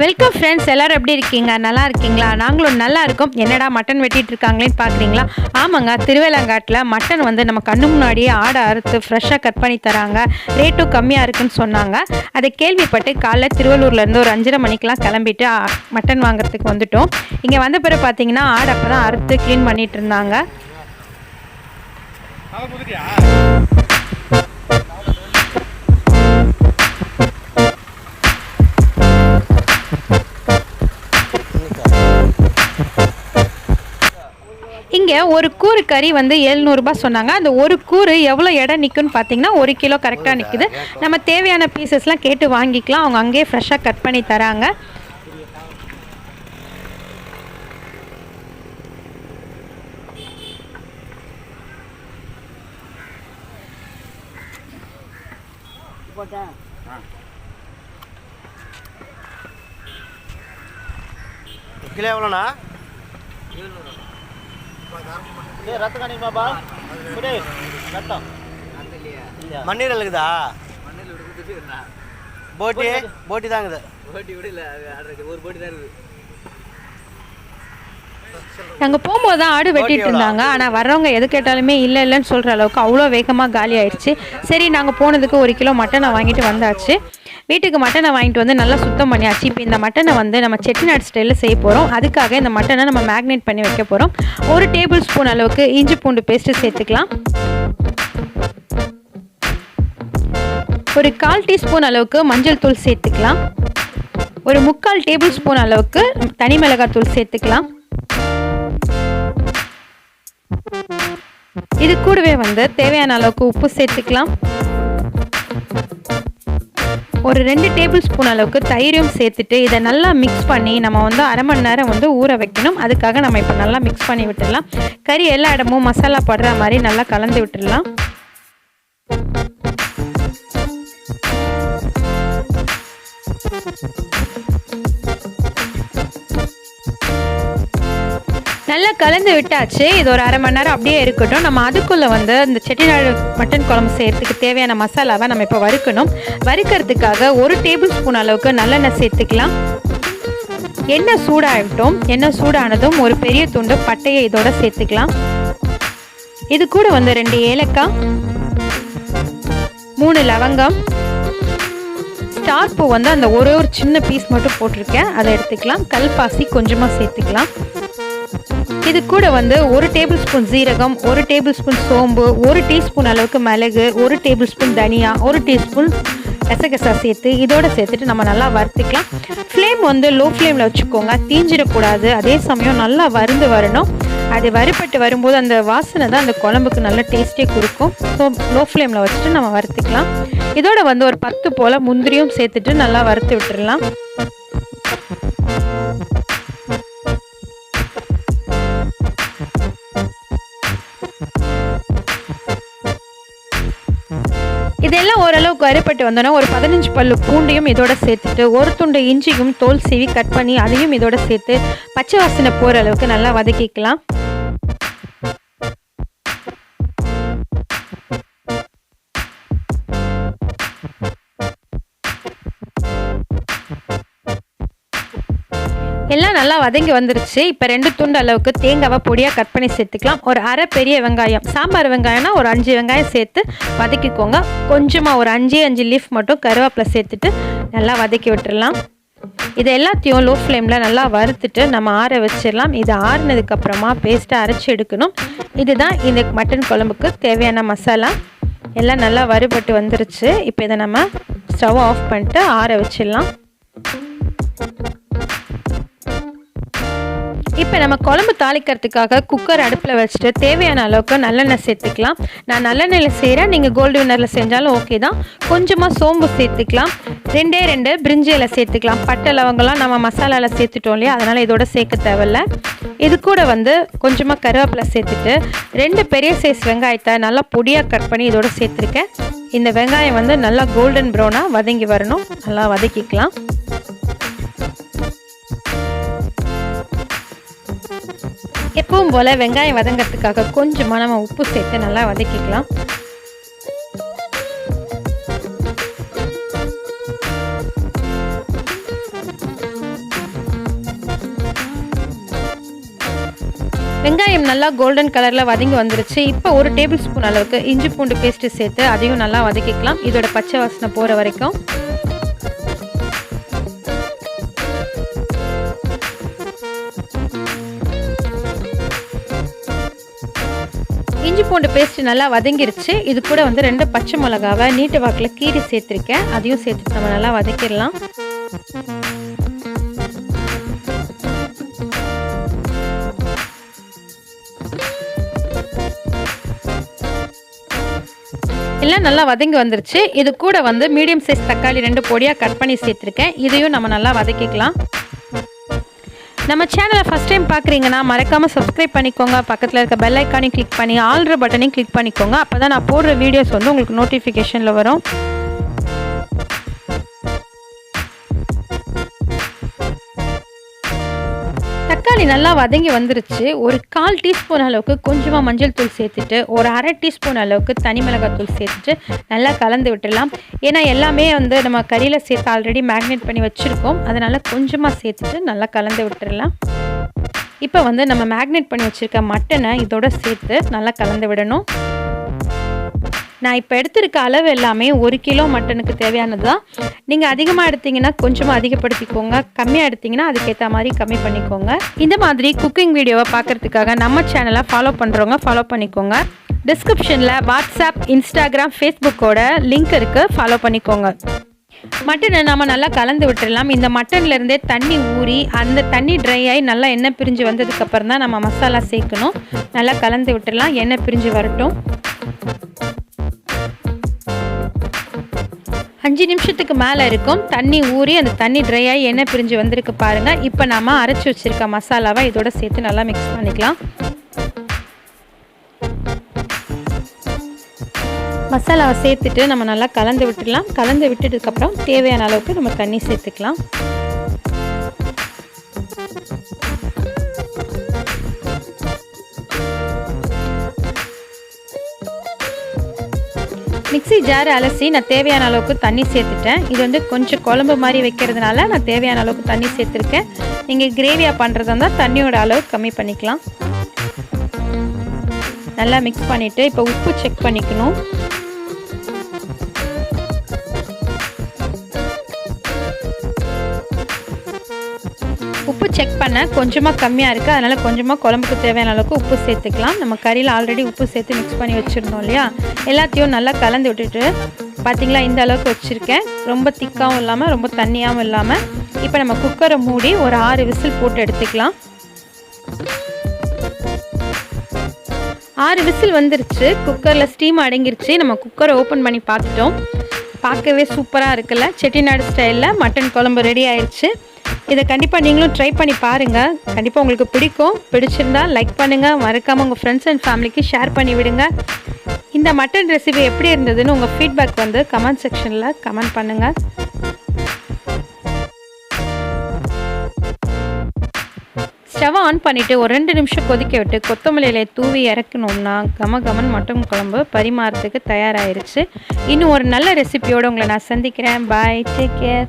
Welcome friends எல்லோரும் எப்படி இருக்கீங்க? நல்லா இருக்கீங்களா? நாங்களும் நல்லா இருக்கோம். என்னடா மட்டன் வெட்டிட்டு இருக்காங்களேன்னு பார்க்குறீங்களா ஆமாங்க. திருவேலங்காட்டில் மட்டன் வந்து நம்ம கண்ணு முன்னாடியே ஆடை அறுத்து ஃப்ரெஷ்ஷாக கட் பண்ணி தராங்க. ரேட்டும் கம்மியாக இருக்குன்னு சொன்னாங்க. அதை கேள்விப்பட்டு காலைல திருவள்ளூர்லேருந்து ஒரு அஞ்சரை மணிக்கெலாம் கிளம்பிட்டு மட்டன் வாங்குறதுக்கு வந்துட்டோம். இங்கே வந்த பிறகு பார்த்தீங்கன்னா ஆடை அப்போ தான் அறுத்து க்ளீன் பண்ணிகிட்டு இருந்தாங்க. ஒரு கூறு கறி வந்து எழுநூறுபா சொன்னாங்க. அந்த ஒரு கூறு எவ்வளோ இடம் நிற்குன்னு பார்த்தீங்கன்னா ஒரு கிலோ கரெக்டாக நிற்குது நம்ம தேவையான பீசஸ்லாம் கேட்டு வாங்கிக்கலாம். அவங்க அங்கேயே ஃப்ரெஷ்ஷாக கட் பண்ணி தராங்க. கிலோ எவ்வளோண்ணா? ரத்தம் காணிக்குமாப்பா புடி ரத்தம். மண்ணீர் இருக்குதா. போட்டி போட்டி தாங்குது நாங்கள் போகும்போது தான் ஆடு வெட்டிட்டு இருந்தாங்க. ஆனால் வர்றவங்க எது கேட்டாலுமே இல்லை இல்லைன்னு சொல்கிற அளவுக்கு அவ்வளோ வேகமாக காலி ஆயிடுச்சு. சரி நாங்கள் போனதுக்கு ஒரு கிலோ மட்டனை வாங்கிட்டு வந்தாச்சு. வீட்டுக்கு மட்டனை வாங்கிட்டு வந்து நல்லா சுத்தம் பண்ணியாச்சு. இப்போ இந்த மட்டனை வந்து நம்ம செட்டிநாடு ஸ்டைலில் செய்ய போகிறோம் அதுக்காக இந்த மட்டனை நம்ம மேக்னேட் பண்ணி வைக்க போகிறோம் ஒரு டேபிள் ஸ்பூன் அளவுக்கு இஞ்சி பூண்டு பேஸ்ட்டு சேர்த்துக்கலாம். ஒரு கால் டீஸ்பூன் அளவுக்கு மஞ்சள் தூள் சேர்த்துக்கலாம். ஒரு முக்கால் டேபிள் ஸ்பூன் அளவுக்கு தனி மிளகாய் தூள் சேர்த்துக்கலாம். இது கூடவே வந்து தேவையான அளவுக்கு உப்பு சேர்த்துக்கலாம். ஒரு ரெண்டு டேபிள் ஸ்பூன் அளவுக்கு தயிரும் சேர்த்துட்டு இதை நல்லா மிக்ஸ் பண்ணி நம்ம வந்து அரை மணி நேரம் வந்து ஊற வைக்கணும். அதுக்காக நம்ம இப்போ நல்லா மிக்ஸ் பண்ணி விட்டுடலாம். கறி எல்லா இடமும் மசாலா படுற மாதிரி நல்லா கலந்து விட்டுடலாம். நல்லா கலந்து விட்டாச்சு. இது ஒரு அரை மணி நேரம் அப்படியே இருக்கட்டும். நம்ம அதுக்குள்ளே வந்து இந்த செட்டிநாடு மட்டன் குழம்பு செய்கிறதுக்கு தேவையான மசாலாவை நம்ம இப்போ வறுக்கணும். வறுக்கிறதுக்காக ஒரு டேபிள் ஸ்பூன் அளவுக்கு நல்லெண்ணெய் சேர்த்துக்கலாம். எண்ணெய் சூடாகட்டும். எண்ணெய் சூடானதும் ஒரு பெரிய துண்டு பட்டையை இதோட சேர்த்துக்கலாம். இது கூட வந்து ரெண்டு ஏலக்காய் மூணு லவங்கம் ஸ்டார் பூ வந்து அந்த ஒரு ஒரு சின்ன பீஸ் மட்டும் போட்டிருக்கேன். அதை எடுத்துக்கலாம். கல்பாசி கொஞ்சமாக சேர்த்துக்கலாம். இது கூட வந்து ஒரு டேபிள் ஸ்பூன் ஜீரகம் ஒரு டேபிள் ஸ்பூன் சோம்பு ஒரு டீஸ்பூன் அளவுக்கு மிளகு ஒரு டேபிள் ஸ்பூன் தனியா ஒரு டீஸ்பூன் கசகசா சேர்த்து இதோட சேர்த்துட்டு நம்ம நல்லா வறுத்துக்கலாம். ஃப்ளேம் வந்து லோ ஃப்ளேமில் வச்சுக்கோங்க. தீஞ்சிடக்கூடாது. அதே சமயம் நல்லா வறுந்து வரணும். அது வறுபட்டு வரும்போது அந்த வாசனை தான் அந்த குழம்புக்கு நல்ல டேஸ்ட்டே கொடுக்கும். ஸோ லோ ஃப்ளேமில் வச்சுட்டு நம்ம வறுத்துக்கலாம். இதோட வந்து ஒரு பத்து போல் முந்திரியும் சேர்த்துட்டு நல்லா வறுத்து விட்டுடலாம் இதெல்லாம் ஓரளவுக்கு வறுபட்டு வந்தோன்னா ஒரு பதினஞ்சு பல்லு பூண்டையும் இதோட சேர்த்துட்டு ஒரு துண்டு இஞ்சியும் தோல் சீவி கட் பண்ணி அதையும் இதோட சேர்த்து பச்சை வாசனை போகிற அளவுக்கு நல்லா வதக்கிக்கலாம். எல்லாம் நல்லா வதங்கி வந்துருச்சு. இப்போ ரெண்டு துண்டு அளவுக்கு தேங்காவை பொடியாக கட் பண்ணி சேர்த்துக்கலாம். ஒரு அரை பெரிய வெங்காயம் சாம்பார் வெங்காயம்னா ஒரு அஞ்சு வெங்காயம் சேர்த்து வதக்கிக்கோங்க. கொஞ்சமாக ஒரு அஞ்சு அஞ்சு லீஃப் மட்டும் கருவேப்பிலை சேர்த்துட்டு நல்லா வதக்கி விட்டுடலாம் இது எல்லாத்தையும் லோ ஃப்ளேமில் நல்லா வறுத்துட்டு நம்ம ஆற வச்சிடலாம். இது ஆறுனதுக்கப்புறமா பேஸ்ட்டை அரைச்சி எடுக்கணும். இதுதான் இந்த மட்டன் குழம்புக்கு தேவையான மசாலா. எல்லாம் நல்லா வறுபட்டு வந்துருச்சு. இப்போ இதை நம்ம ஸ்டவ் ஆஃப் பண்ணிட்டு ஆற வச்சிடலாம். இப்போ நம்ம குழம்பு தாளிக்கிறதுக்காக குக்கர் அடுப்பில் வச்சுட்டு தேவையான அளவுக்கு நல்லெண்ணெய் சேர்த்துக்கலாம். நான் நல்லெண்ணெயில் செய்கிறேன் நீங்கள் கோல்டு வின்னரில் செஞ்சாலும் ஓகே தான். கொஞ்சமாக சோம்பு சேர்த்துக்கலாம். ரெண்டே ரெண்டு பிரிஞ்சியில் சேர்த்துக்கலாம். பட்டை லவங்கெல்லாம் நம்ம மசாலாவில் சேர்த்துட்டோம் இல்லையா? அதனால் இதோட சேர்க்க தேவையில்ல. இது கூட வந்து கொஞ்சமாக கருவேப்பிலை சேர்த்துட்டு ரெண்டு பெரிய சைஸ் வெங்காயத்தை நல்லா பொடியாக கட் பண்ணி இதோட சேர்த்துருக்கேன். இந்த வெங்காயம் வந்து நல்லா கோல்டன் ப்ரௌனாக வதங்கி வரணும். நல்லா வதக்கிக்கலாம். எப்பவும் போல வெங்காயம் வதங்கிறதுக்காக கொஞ்சமாக நம்ம உப்பு சேர்த்து நல்லா வதக்கிக்கலாம். வெங்காயம் நல்லா கோல்டன் கலரில் வதங்கி வந்துருச்சு. இப்போ ஒரு டேபிள் ஸ்பூன் அளவுக்கு இஞ்சி பூண்டு பேஸ்ட்டு சேர்த்து அதையும் நல்லா வதக்கிக்கலாம். இதோட பச்சை வாசனை போகிற வரைக்கும். பூண்டு பேஸ்ட் நல்லா வதங்கிருச்சு. இது கூட வந்து ரெண்டு பச்சை மிளகாவை நீட்டு வாக்கில் கீரி சேர்த்துருக்கேன். அதையும் சேர்த்துட்டு நம்ம நல்லா வதக்கிடலாம். எல்லாம் நல்லா வதங்கி வந்துருச்சு. இது கூட வந்து மீடியம் சைஸ் தக்காளி ரெண்டு பொடியாக கட் பண்ணி சேர்த்துருக்கேன். இதையும் நம்ம நல்லா வதக்கிக்கலாம். நம்ம சேனலை ஃபஸ்ட் டைம் பார்க்குறீங்கன்னா மறக்காமல் சப்ஸ்கிரைப் பண்ணிக்கோங்க. பக்கத்தில் இருக்க பெல் ஐக்கானையும் கிளிக் பண்ணி ஆல்ற பட்டனையும் கிளிக் பண்ணிக்கோங்க. அப்போ தான் நான் போடுற வீடியோஸ் வந்து உங்களுக்கு நோட்டிஃபிகேஷனில் வரும். தக்காளி நல்லா வதங்கி வந்துருச்சு. ஒரு கால் டீஸ்பூன் அளவுக்கு கொஞ்சமாக மஞ்சள் தூள் சேர்த்துட்டு ஒரு அரை டீஸ்பூன் அளவுக்கு தனி மிளகாய் தூள் சேர்த்துட்டு நல்லா கலந்து விட்டுடலாம். ஏன்னா எல்லாமே வந்து நம்ம கறியில் சேர்த்து ஆல்ரெடி மேக்னேட் பண்ணி வச்சுருக்கோம். அதனால் கொஞ்சமாக சேர்த்துட்டு நல்லா கலந்து விட்டுடலாம். இப்போ வந்து நம்ம மேக்னேட் பண்ணி வச்சுருக்க மட்டனை இதோட சேர்த்து நல்லா கலந்து விடணும். நான் இப்போ எடுத்திருக்க அளவு எல்லாமே ஒரு கிலோ மட்டனுக்கு தேவையானது தான் நீங்கள் அதிகமாக எடுத்தீங்கன்னா கொஞ்சமாக அதிகப்படுத்திக்கோங்க. கம்மியாக எடுத்தீங்கன்னா அதுக்கேற்ற மாதிரி கம்மி பண்ணிக்கோங்க. இந்த மாதிரி குக்கிங் வீடியோவை பார்க்குறதுக்காக நம்ம சேனலை ஃபாலோ பண்ணுறவங்க ஃபாலோ பண்ணிக்கோங்க. டிஸ்கிரிப்ஷனில் வாட்ஸ்அப் இன்ஸ்டாகிராம் ஃபேஸ்புக்கோட லிங்க் இருக்குது ஃபாலோ பண்ணிக்கோங்க. மட்டனை நம்ம நல்லா கலந்து விட்டுடலாம் இந்த மட்டன்லேருந்தே தண்ணி ஊறி அந்த தண்ணி ட்ரை ஆகி நல்லா எண்ணெய் பிரிஞ்சு வந்ததுக்கப்புறம் தான் நம்ம மசாலா சேர்க்கணும். நல்லா கலந்து விட்டுடலாம் எண்ணெய் பிரிஞ்சு வரட்டும். அஞ்சு நிமிஷத்துக்கு மேலே இருக்கும். தண்ணி ஊறி அந்த தண்ணி ட்ரை ஆகி எண்ணெய் பிரிஞ்சு வந்திருக்கு பாருங்கள் இப்போ நாம அரைச்சி வச்சுருக்க மசாலாவை இதோட சேர்த்து நல்லா மிக்ஸ் பண்ணிக்கலாம். மசாலாவை சேர்த்துட்டு நம்ம நல்லா கலந்து விட்டுடலாம். கலந்து விட்டுட்டுக்கப்புறம் தேவையான அளவுக்கு நம்ம தண்ணி சேர்த்துக்கலாம். மிக்சி ஜார் அலசி நான் தேவையான அளவுக்கு தண்ணி சேர்த்துட்டேன். இது வந்து கொஞ்சம் குழம்பு மாதிரி வைக்கிறதுனால நான் தேவையான அளவுக்கு தண்ணி சேர்த்துருக்கேன். நீங்கள் கிரேவியாக பண்ணுறதா இருந்தால் தண்ணியோட அளவு கம்மி பண்ணிக்கலாம். நல்லா மிக்ஸ் பண்ணிவிட்டு இப்போ உப்பு செக் பண்ணிக்கணும். செக் பண்ண. கொஞ்சமாக கம்மியாக இருக்குது அதனால் கொஞ்சமாக குழம்புக்கு தேவையான அளவுக்கு உப்பு சேர்த்துக்கலாம். நம்ம கறியில் ஆல்ரெடி உப்பு சேர்த்து மிக்ஸ் பண்ணி வச்சுருந்தோம் இல்லையா? எல்லாத்தையும் நல்லா கலந்து விட்டுட்டு பார்த்தீங்களா இந்த அளவுக்கு வச்சுருக்கேன். ரொம்ப திக்காகவும் இல்லாமல் ரொம்ப தண்ணியாகவும் இல்லாமல் இப்போ நம்ம குக்கரை மூடி ஒரு ஆறு விசில் போட்டு எடுத்துக்கலாம். ஆறு விசில் வந்துருச்சு. குக்கரில் ஸ்டீம் அடங்கிருச்சு. நம்ம குக்கரை ஓப்பன் பண்ணி பார்த்துட்டோம். பார்க்கவே சூப்பராக இருக்குல்ல? செட்டிநாடு ஸ்டைலில் மட்டன் குழம்பு ரெடி ஆயிடுச்சு இதை கண்டிப்பாக நீங்களும் ட்ரை பண்ணி பாருங்கள் கண்டிப்பாக உங்களுக்கு பிடிக்கும். பிடிச்சிருந்தா லைக் பண்ணுங்கள் மறக்காமல் உங்கள் ஃப்ரெண்ட்ஸ் அண்ட் ஃபேமிலிக்கு ஷேர் பண்ணி விடுங்க. இந்த மட்டன் ரெசிபி எப்படி இருந்ததுன்னு உங்கள் ஃபீட்பேக் வந்து கமெண்ட் செக்ஷனில் கமெண்ட் பண்ணுங்கள் ஸ்டவ் ஆன் பண்ணிவிட்டு ஒரு ரெண்டு நிமிஷம் கொதிக்க விட்டு கொத்தமல்லியில் தூவி இறக்கணும்னா கம கமன் மட்டன் குழம்பு பரிமாறத்துக்கு தயாராகிருச்சு இன்னும் ஒரு நல்ல ரெசிபியோடு உங்களை நான் சந்திக்கிறேன். Bye take care